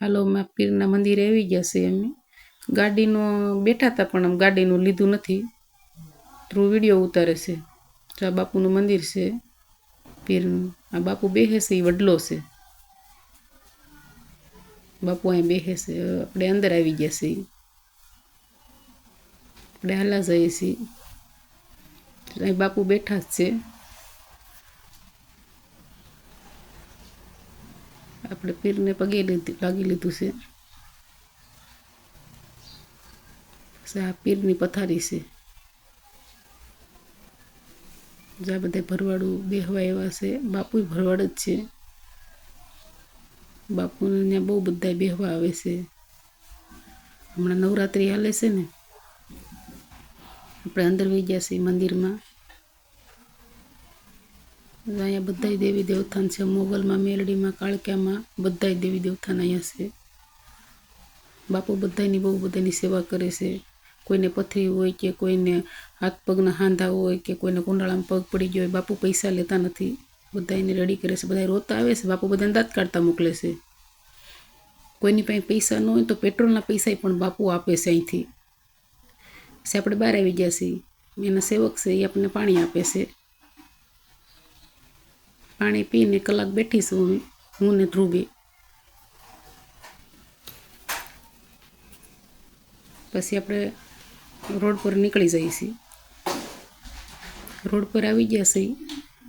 હાલો અમે પીરના મંદિરે આવી ગયા છે અમે. ગાડીનો બેઠા હતા પણ આમ ગાડીનું લીધું નથી. થ્રુ વીડિયો ઉતારે છે. આ બાપુનું મંદિર છે. પીરનું. આ બાપુ બેસે છે એ વડલો છે. બાપુ અહીં બેસે છે. આપણે અંદર આવી ગયા છીએ આપણે હાલા જઈએ છીએ. અહીં બાપુ બેઠા જ છે. આપણે પીરને પગે લીધી, લાગી લીધું છે. પછી આ પીરની પથારી છે. જ્યાં બધે ભરવાડું બેહવા એવા છે. બાપુ ભરવાડ જ છે. બાપુને ત્યાં બહુ બધા બેહવા આવે છે. હમણાં નવરાત્રિ હાલે છે ને. આપણે અંદર વહી ગયા છીએ મંદિરમાં. અહીંયા બધા દેવી દેવતાન છે. મોગલમાં, મેલડીમાં, કાળક્યામાં બધા દેવી દેવતાન અહીંયા છે. બાપુ બધાની બહુ બધાની સેવા કરે છે. કોઈને પથરી હોય કે કોઈને હાથ પગના હાંધા હોય કે કોઈને કુંડાળામાં પગ પડી ગયો હોય, બાપુ પૈસા લેતા નથી. બધા એને રેડી કરે છે. બધા રોતા આવે છે. બાપુ બધાને દાંત કાઢતા મોકલે છે. કોઈની પાસે પૈસા ન હોય તો પેટ્રોલના પૈસા પણ બાપુ આપે છે અહીંથી. આપણે બહાર આવી ગયા છીએ. એના સેવક છે એ આપણને પાણી આપે છે. પાણી પીને કલાક બેઠીશું હું. ને ધ્રુવી. પછી આપણે રોડ પર નીકળી છીએ. રોડ પર આવી ગયા છીએ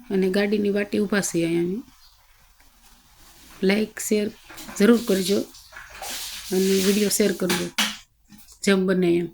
અને ગાડીની વાટી ઊભા છીએ અહીંયા લાઈક શેર જરૂર કરજો અને વીડિયો શેર કરજો. જેમ બને એમ.